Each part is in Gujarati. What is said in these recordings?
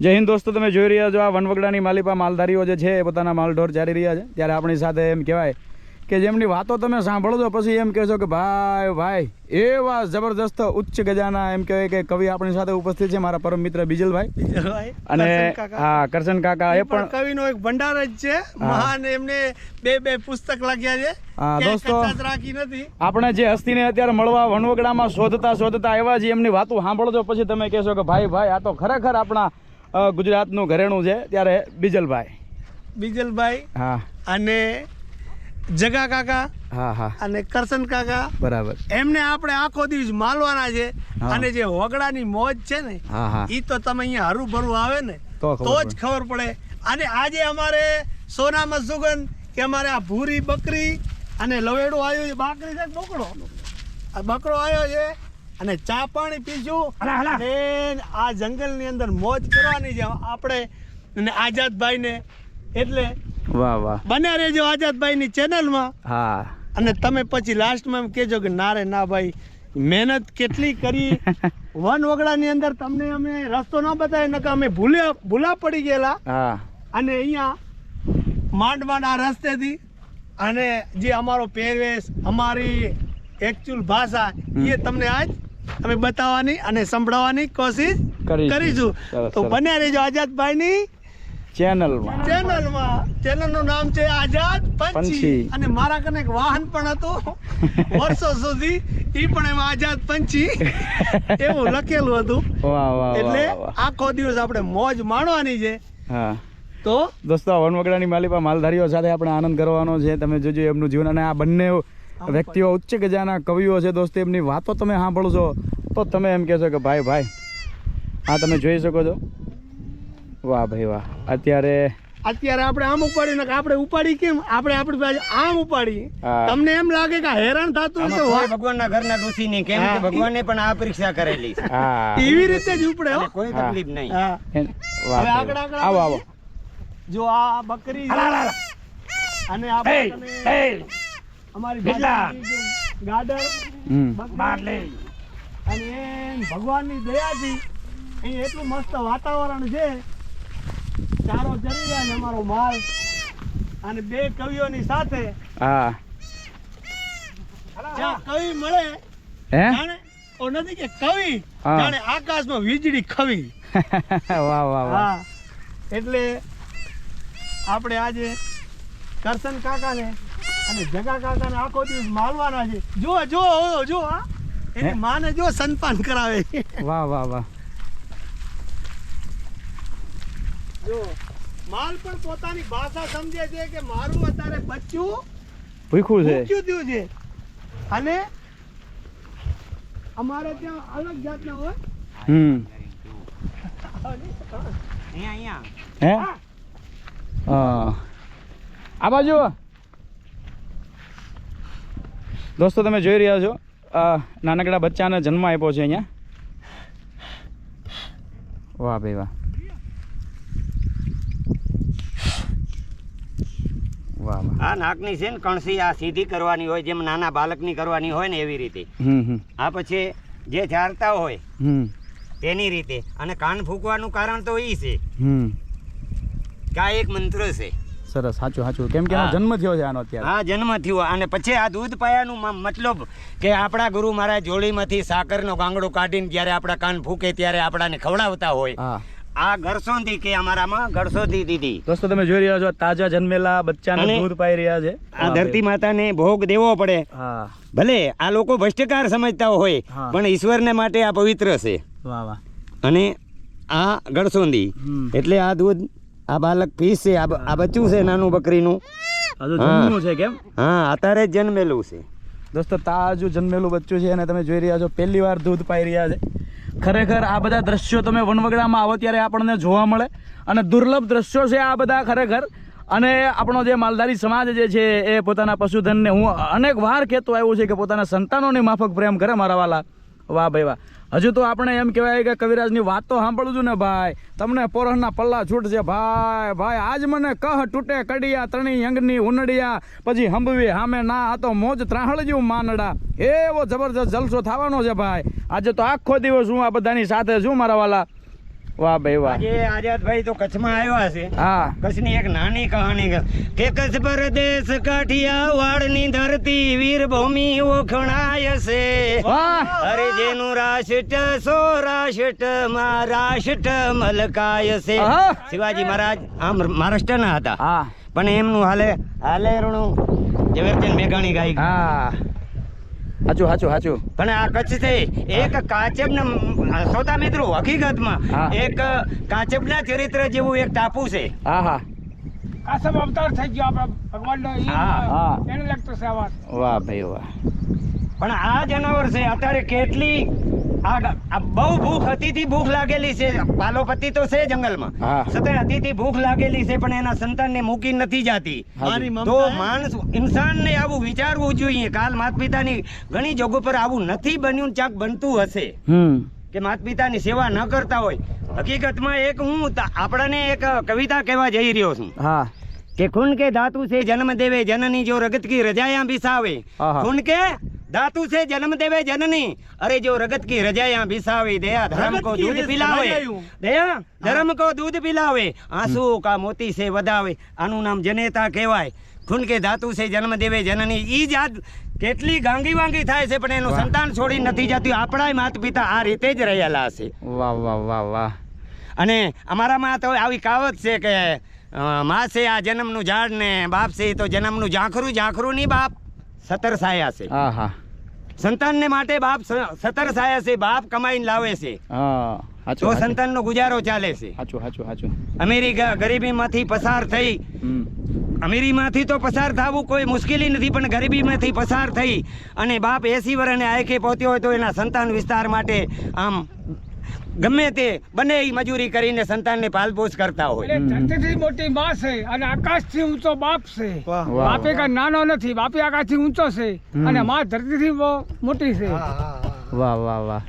જય હિન્દ દોસ્તો તમે જોઈ રહ્યા છો આ વનવગડાની માલિપા માલધારીઓ જે છે એ પોતાના માલઢોર ચારી રહ્યા છે. ત્યારે આપણી સાથે એમ કહેવાય કે જેમની વાતો તમે સાંભળો છો પછી એમ કહેશો કે ભાઈ ભાઈ એવા જબરદસ્ત ઉચ્ચ ગજાના એમ કહેવાય કે કવિ આપણી સાથે ઉપસ્થિત છે મારા પરમ મિત્ર બીજલભાઈ. અને હા કરશન કાકા એ પણ કવિનો એક ભંડાર જ છે. મહાન એમને બે બે પુસ્તક લખ્યા છે. હા, દોસ્તો. આપણે જે હસ્તીને અત્યારે મળવા વનવગડામાં શોધતા શોધતા એવા જે એમની વાતો સાંભળો છો પછી તમે કહેશો કે ભાઈ ભાઈ આ તો ખરેખર આપણા ગુજરાતનું ઘરેણું છે ત્યારે બીજલભાઈ. બીજલભાઈ હા. અને જગા કાકા હા હા. અને કરશન કાકા. બરાબર. એમને આપણે આખો દિવસ માલવાના છે અને જે વગડાની મોજ છે ને હા તો તમે અહીંયા હરું ભરું આવે ને તો જ ખબર પડે. અને આજે અમારે સોનામાં સુગંધ કે અમારે આ ભૂરી બકરી અને લવેડો આવ્યો છે બાકરી છે બોકડો આ બકરો આવ્યો છે અને ચા પાણી પીશું અને આ જંગલની અંદર મોજ કરવાની છે આપણે અને આઝાદભાઈને. એટલે વાહ વાહ. બને રહેજો આઝાદભાઈની ચેનલમાં હા. અને તમે પછી લાસ્ટમાં એમ કહેજો કે ના રે ના ભાઈ મહેનત કેટલી કરી. વન વગડાની અંદર તમને અમે રસ્તો ન બતાવ્યો નકર અમે ભૂલ્યા ભૂલા પડી ગયેલા. અને અહીંયા માંડ માંડ આ રસ્તેથી અને જે અમારો પહેરવેશ અમારી એકચ્યુઅલ ભાષા એ તમને આજ અમે બતાવવાની અને સંભળાવવાની કોશિશ કરીશું. તો. બન્યા રહેજો આઝાદભાઈની ચેનલમાં. ચેનલમાં. ચેનલનું નામ છે આઝાદ પંછી. અને મારા કને એક વાહન પણ હતું. વર્ષો સુધી ઈ પણ એમાં આઝાદ પંછી. એવું લખેલું હતું. વાહ વાહ એટલે આખો દિવસ આપણે મોજ માણવાની છે. હા. તો? દોસ્તો વનવગડાની માલિપા માલધારીઓ સાથે આપણે આનંદ કરવાનો છે. તમે જોજો એમનું જીવન અને આ બંને વ્યક્તિઓ ઉચ્ચ ગજાના કવિઓ છે દોસ્તો એમની વાતો તમે સાંભળો છો તો તમે એમ કહેશો કે ભાઈ ભાઈ હા તમે જોઈ શકો છો. વાહ ભાઈ વાહ. અત્યારે અત્યારે આપણે આમ ઉપાડી ને આપણે ઉપાડી કેમ? આપણે આપણી પાસે આમ ઉપાડી તમને એમ લાગે કે હેરાન થતું હોય તો ભગવાનના ઘરના ડોસી નહીં કેમ કે ભગવાને પણ આ પરીક્ષા કરેલી છે. એવી રીતે જ ઉપડે કોઈ તકલીફ નહીં. હવે આગળ આગળ આવો આવો. જો આ બકરી અને આપણે અમારી ગાડર હમ. અને એમ ભગવાનની દયાથી અહીં એટલું મસ્ત વાતાવરણ છે. ચારો ચરી જાય છે અમારો માલ. અને બે કવિઓની સાથે હા. જ્યાં કવિ મળે. હે? ઓ નથી કે કવિ. જાણે આકાશમાં વીજળી ખવી. વાહ વાહ વાહ. એટલે આપણે આજે કરશન કાકાને અને જગા કાકાને આખો દિવસ માલવાના છે. જો જો જો આ એની માને જો સનપાન કરાવે. છે. વાહ વાહ વાહ. જો માલ પણ પોતાની ભાષા સમજે છે કે મારું અત્યારે બચ્ચું ભૂખ્યું છે. ભૂખ્યું થયું છે. અને અમારે ત્યાં અલગ જાતના હોય. હમ. અહીંયા અહીંયા. હે? હા. આ બાજુ. દોસ્તો તમે જોઈ રહ્યા છો નાનકડા બચ્ચાને જન્મ આપ્યો છે અહીંયા. વાહ ભાઈ વાહ. આ નાકની છે ને કણસી આ સીધી કરવાની હોય જેમ નાના બાળકની કરવાની હોય ને એવી રીતે. આ પછી જે ચારતા હોય હમ. તેની રીતે. અને કાન ફૂંકવાનું કારણ તો એ છે કે આ એક મંત્ર છે. સરસ સાચું સાચું. કેમ કે જન્મ થયો છે આનો અત્યારે. હા જન્મ થયો. અને પછી આ દૂધ પાયાનું મતલબ કે આપણા ગુરુ મહારાજ જોડીમાંથી સાકરનો ગાંગડો કાઢીને જ્યારે આપણા કાન ફૂકે ત્યારે આપણાને ખવડાવતા હોય. આ ગરસોથી કે અમારામાં ગરસોથી દીધી. દોસ્તો તમે જોઈ રહ્યા છો તાજા જન્મેલા બચ્ચાને દૂધ પાઈ રહ્યા છે. આ ધરતી માતાને ભોગ દેવો પડે. ભલે આ લોકો ભ્રષ્ટકાર સમજતા હોય. પણ ઈશ્વરને માટે આ પવિત્ર છે. વાહ વાહ. અને આ ગળસોંદી એટલે આ દૂધ આ બાલક પીસ આ આ બચ્ચું છે નાનું બકરીનું. છે કેમ? હા. અત્યારે જન્મેલું છે. દોસ્તો તાજું જન્મેલું બચ્ચું છે અને તમે જોઈ રહ્યા છો પહેલી વાર દૂધ પાઈ રહ્યા છે. ખરેખર આ બધા દ્રશ્યો તમે વનવગડામાં આવો ત્યારે આપણને જોવા મળે. અને દુર્લભ દ્રશ્યો છે આ બધા ખરેખર. અને આપણો જે માલધારી સમાજ જે છે એ પોતાના પશુધનને હું અનેક વાર કહેતો આવ્યો છે કે પોતાના સંતાનોની માફક પ્રેમ કરે મારા વાલા. વાહ ભાઈ વાહ. હજુ તો આપણે એમ કહેવાય કે કવિરાજની વાત તો સાંભળું છું ને ભાઈ. તમને પોરહના પલ્લા છૂટશે ભાઈ. ભાઈ, આજ મને કહ તૂટે કડિયા ત્રણી અંગની ઉનડિયા. પછી હંભવી હામે ના આ તો મોજ ત્રાહળજ્યું માનડા. એવો જબરજસ્ત જલસો થવાનો છે ભાઈ. આજે તો આખો દિવસ હું આ બધાની સાથે છું મારા વાલા. વાહ ભાઈ વાહ. આજે આઝાદભાઈ તો કચ્છમાં આવ્યા છે. હા. કચ્છની એક નાની કહાની કે કચ્છ પ્રદેશ કાઠિયા વાડની ધરતી વીર ભૂમિ ઓખણાય છે. વાહ. અરે જેનું રાષ્ટ્ર સો રાષ્ટ્રમાં રાષ્ટ્ર મલકાય છે. શિવાજી મહારાજ આમ મહારાષ્ટ્રના હતા. હા. પણ એમનું હાલે હાલે રણું ઝવેરચંદ મેઘાણી ગાઈ હા. સાચું સાચું સાચું પણ આ કચ્છ છે એક કાચબના શ્રોતા મિત્રો હકીકતમાં. એક કાચબના ચરિત્ર જેવું એક ટાપુ છે. હા હા. કાસબ અવતાર થઈ ગયો આપણા ભગવાનનો હા, હા. એને લગતો છે વાહ ભાઈ વાહ. પણ આ જનાવર છે અત્યારે કેટલી બહુ ભૂખ હતી ભૂખ લાગેલી છે. પાલોપતિ તો છે જંગલમાં. છતાં હતી ભૂખ લાગેલી છે પણ એના સંતાનને મૂકી નથી જાતી. તો માણસ ઇન્સાનને આવું વિચારવું જોઈએ. કાલ માતા પિતાની ઘણી જોગો પર આવું નથી બન્યું ક્યાંક બનતું હશે. કે માતા પિતાની સેવા ન કરતા હોય. હકીકતમાં એક હું આપણને એક કવિતા કહેવા જઈ રહ્યો છું. હા. કે ખૂન કે ધાતુ છે જન્મ દેવે જનની જો રગત કી રજાયા બિસાવે. ખૂન કે ધાતુ છે જન્મ દેવે જનની. અરે જો રગત કી રજાયા બિસાવી દયા ધર્મ કો દૂધ પિલાવે. દયા ધર્મ કો દૂધ પિલાવે. આંસુ કા મોતી છે વધાવે. આનું નામ જનેતા કહેવાય. ખૂન કે ધાતુ છે જન્મ દેવે જનની. ઈ જાત કેટલી ગાંગી વાંગી થાય છે પણ એનું સંતાન છોડી નથી જતું. આપણાય માતા પિતા આ રીતે જ રહેલા હશે વાહ વાહ વાહ વાહ. અને અમારામાં તો આવી કાવત છે કે મા છે આ જન્મનું ઝાડ ને બાપ છે તો જન્મનું ઝાંખરું ઝાંખરું નહીં બાપ સતર સાયા છે. હા સંતાનને માટે બાપ સતર સાયા છે બાપ કમાઈને લાવે છે. તો સંતાનનો ગુજારો ચાલે છે. સાચું સાચું સાચું. અમીરી ગરીબીમાંથી પસાર થઈ. અમીરીમાંથી તો પસાર થવું કોઈ મુશ્કેલી નથી પણ ગરીબીમાંથી પસાર થઈ અને બાપ એસી વર્ષને આયકે પહોંચ્યો હોય તો એના સંતાન વિસ્તાર માટે આમ ગમે તે બને એ મજૂરી કરીને સંતાનને પાલપોષ કરતા હોય. ધરતીથી મોટી માં છે અને આકાશથી ઊંચો બાપ છે. બાપે. કાંઈ નાનો નથી બાપે આકાશથી ઊંચો છે. અને માં ધરતીથી બહુ મોટી છે. હા, હા, હા. વાહ વાહ વાહ.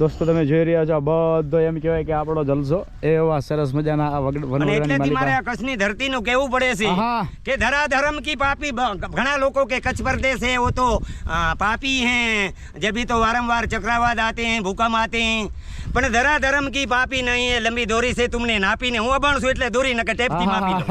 દોસ્તો તમે જોઈ રહ્યા છો આ બધો એમ કહેવાય કે આપણો જલસો એવા સરસ મજાના આ વગડ- અને વનવગડાની એટલેથી મારે આ માલિકા કચ્છની ધરતીનું કહેવું પડે છે આહા. કે ધરા ધર્મ કી પાપી બ- ઘણા લોકો કે કચ્છ प्रदेश है वो तो आ, पापी हैं जब भी तो वारंवार चक्रवात आते हैं भूकंप आते हैं પણ ધરા ધર્મ કી પાપી નહીં હે લંબી દોરી से तुमने નાપીને હું અભણ છું એટલે દોરી નકર ટેપથી માપી લો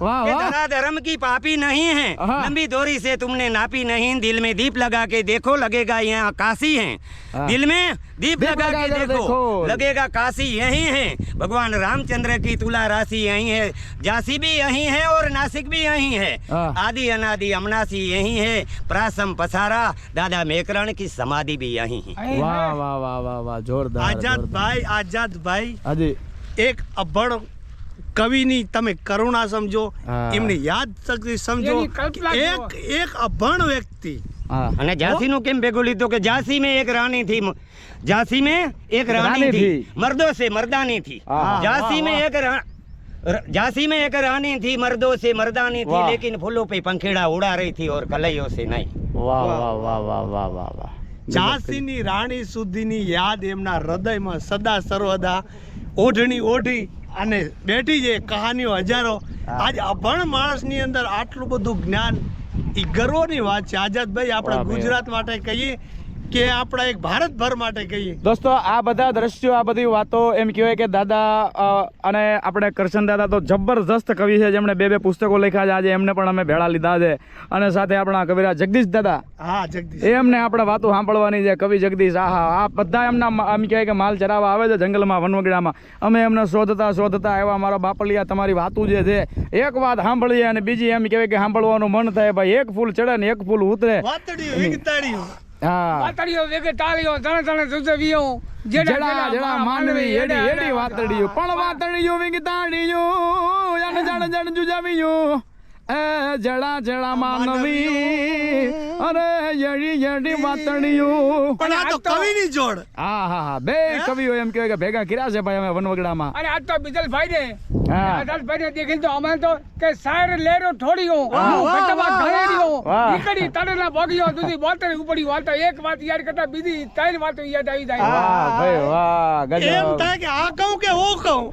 વાહ કે વાહ धरा धर्म की पापी नहीं है हाँ। लंबी डोरी से तुमने नापी नहीं दिल में दीप लगा के देखो लगेगा यहाँ काशी है हाँ। दिल में दीप दीप लगा लगा के कर देखो देखो। लगेगा काशी यही है भगवान रामचंद्र की तुला राशि यही है झांसी भी यही है और नासिक भी यही है हाँ। आदि अनादि अमनासी यही है प्रासम पसारा दादा मेकरण की समाधि भी यही है અહીં વાહ હે. વાહ વાહ વાહ વાહ જોરદાર આઝાદ જોરદાર. ભાઈ આઝાદ ભાઈ હાજી એક અભણ કવિની તમે કરુણા સમજો હા. એમની યાદ શક્તિ સમજો એની કલ્પના જુઓ. એક એક અભણ વ્યક્તિ હા અને ઝાંસી નું કેમ ભેગું લીધું કે ઝાંસી મેં એક રાણી થી ઝાંસી મેં એક રાણી થી મર્દો છે મર્દાની થી ઝાંસી મેં એક ઝાંસી મેં એક રાણી થી મર્દો છે મર્દાની થી લેકિન ફૂલો પે પંખેડા ઉડા રહી થી ઓર કલૈયો છે નહીં. વાહ વાહ વાહ વાહ વાહ વાહ વાહ ઝાંસીની રાણી સુધીની યાદ એમના હૃદયમાં સદા સર્વદા ઓઢણી ઓઢી અને બેઠી જે કહાનીઓ હજારો. આજ અભણ માણસની અંદર આટલું બધું જ્ઞાન એ ગર્વની વાત છે. આઝાદભાઈ આપણા ગુજરાત માટે કહીએ કે આપણા એક ભારતભર માટે કહીએ. દોસ્તો આ બધા દ્રશ્યો આ બધી વાતો એમ કહેવાય કે દાદા અને આપણે કરશન દાદા તો જબરજસ્ત કવિ છે જેમણે બે બે પુસ્તકો લખ્યા છે. આજે એમને પણ અમે ભેળા લીધા છે. અને સાથે આપણા કવિરા જગદીશ દાદા. હા જગદીશ. એમને આપણે વાતો સાંભળવાની છે. કવિ જગદીશ આહા આ બધા એમના એમ કહેવાય કે માલ ચરાવવા આવે છે જંગલમાં વનવગડામાં. અમે એમને શોધતા શોધતા એવા મારા બાપલિયા તમારી વાતું જે છે એક વાત સાંભળીએ અને બીજી એમ કહેવાય કે સાંભળવાનું મન થાય ભાઈ એક ફૂલ ચડે ને એક ફૂલ ઉતરે. હા વાતડીઓ વેગે તાળીઓ તણે તણે સુજવીઓ જડા જડા માનવી એડી એડી વાતડીઓ પણ વાતડીયું તાળીઓ જાણ જણ જણ જુજાવીઓ એ જડા જડા માનવી અરે યડી યડી વાતડીયું પણ આ તો કવિની જોડ. હા હા હા. બે કવિઓ એમ કહેવાય કે ભેગા કર્યા છે ભાઈ અમે વનવગડામાં. અને આજ તો બિજલભાઈ ને હા. ને દેખીને તો અમે તો કે સાયર લેરો થોડીઓ. ઘણેરીઓ વાહ. નીકળી તળેલા બોગીઓ દૂધી બોતર ઉપડી વાત એક વાત યાદ કરતા બીજી ત્રણ વાતો યાદ આવી જાય. વાહ ભાઈ વાહ એમ થાય કે આ કહું કે ઓ હું કહું?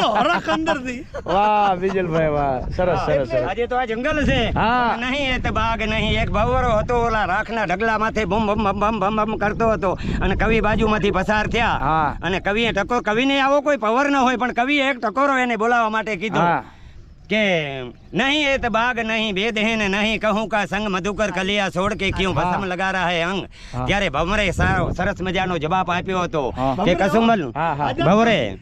તો હરખ અંદરથી. વાહ બિજલભાઈ વાહ. સરસ સરસ સરસ. આજે તો આ જંગલ છે. હા. નહીં એ તો બાગ નહીં. એક ભવરો હતો. ઓલા રાખના ઢગલા માથે બમ બમ બમ બમ બમ કરતો હતો. અને કવિ બાજુમાંથી પસાર થયા. અને કવિએ ટકો કવિને આવો કોઈ પાવર ન હોય પણ કવિએ એક ટકોરો એને બોલાવવા માટે કીધો કે નહીં એ તો બાગ નહીં ભેદ હે ને નહીં કહું કા સંગ મધુકર કલિયા છોડ કે ક્યું ભસમ લગા રહા હે અંગ. ત્યારે ભમરે સારો સરસ મજાનો જવાબ આપ્યો હતો. કે કસુમલ હા હા ભવરે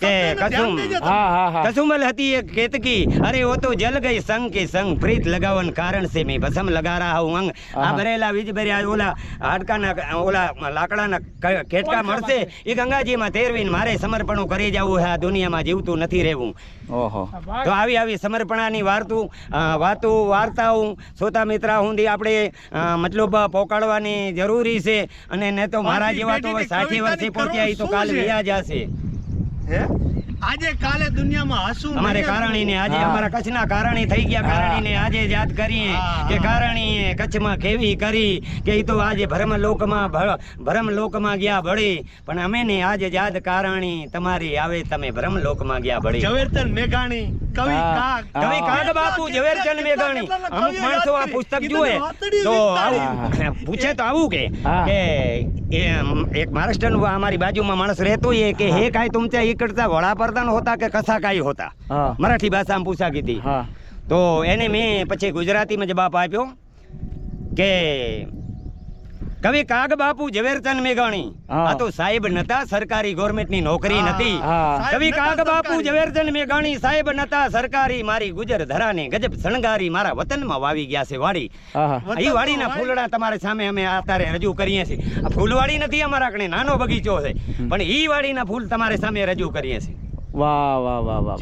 કે કસુમ દેજો તમે. હા હા હા કસુમલ હતી એક કેતકી. અરે વો તો જલ ગઈ સંગ કે સંગ પ્રીત લગાવન કારણ સે મેં ભસમ લગા રહા હું અંગ. આ. ભરેલા વીજ ભર્યા ઓલા હાડકાના ઓલા લાકડાના કેટકા મળશે? એ ગંગાજીમાં તેરવીને મારે સમર્પણું કરી જવું હે આ દુનિયામાં જીવતું નથી રહેવું. ઓહો. તો આવી આવી સમર્પણાની વાર્તું વાતું વાર્તાઓ. શ્રોતા મિત્ર સુધી આપણે મતલબ પહોંચાડવાની જરૂરી છે. અને ને તો મારા જેવા તો સાચી સાઠી વર્ષે પહોંચ્યા એ તો કાલ? વ્યા જશે હે? આજે કાલે દુનિયામાં હસું અમારે કારણીને આજે અમારા કચ્છના કારણી થઈ ગયા. કારણીને આજે યાદ કરીએ કે કારણીએ કચ્છમાં કેવી કરી કે તો આજે ભરમ લોકમાં ભરમ લોકમાં ગયા ભળી. પણ અમે ને આજે યાદ કારણી તમારી આવે તમે ભરમ લોકમાં ગયા ભળી. ઝવેરચંદ મેઘાણી કવિ કાક કવિ કાક બાપુ ઝવેરચંદ મેઘાણી. અમુક માણસો આ પુસ્તક જુએ. તો પૂછે તો આવું કે કે એક મહારાષ્ટ્રનું અમારી બાજુમાં માણસ રહેતો કે હે. કાંઈ તુમચા કરતા વડા પર વર્ધન હોતા કે કસાકાઈ હોતા? મરાઠી ભાષામાં પૂછા કીધી. તો એને મેં પછી ગુજરાતીમાં જવાબ આપ્યો કે કવિ કાગ બાપુ ઝવેરચંદ મેઘાણી આ તો સાહેબ નતા સરકારી ગવર્મેન્ટની નોકરી નથી. કવિ કાગ બાપુ ઝવેરચંદ મેઘાણી સાહેબ નતા સરકારી મારી ગુજર ધરાને ગજબ શણગારી મારા વતનમાં વાવી ગયા છે વાડી. એ વાડીના ફૂલડા તમારી સામે અમે અત્યારે રજૂ કરીએ છીએ. આ ફૂલવાડી નથી અમારા કણે નાનો બગીચો છે. પણ ઈ વાડી ના ફૂલ તમારી સામે રજૂ કરીએ છીએ. વાહ વાહ વાહ વાહ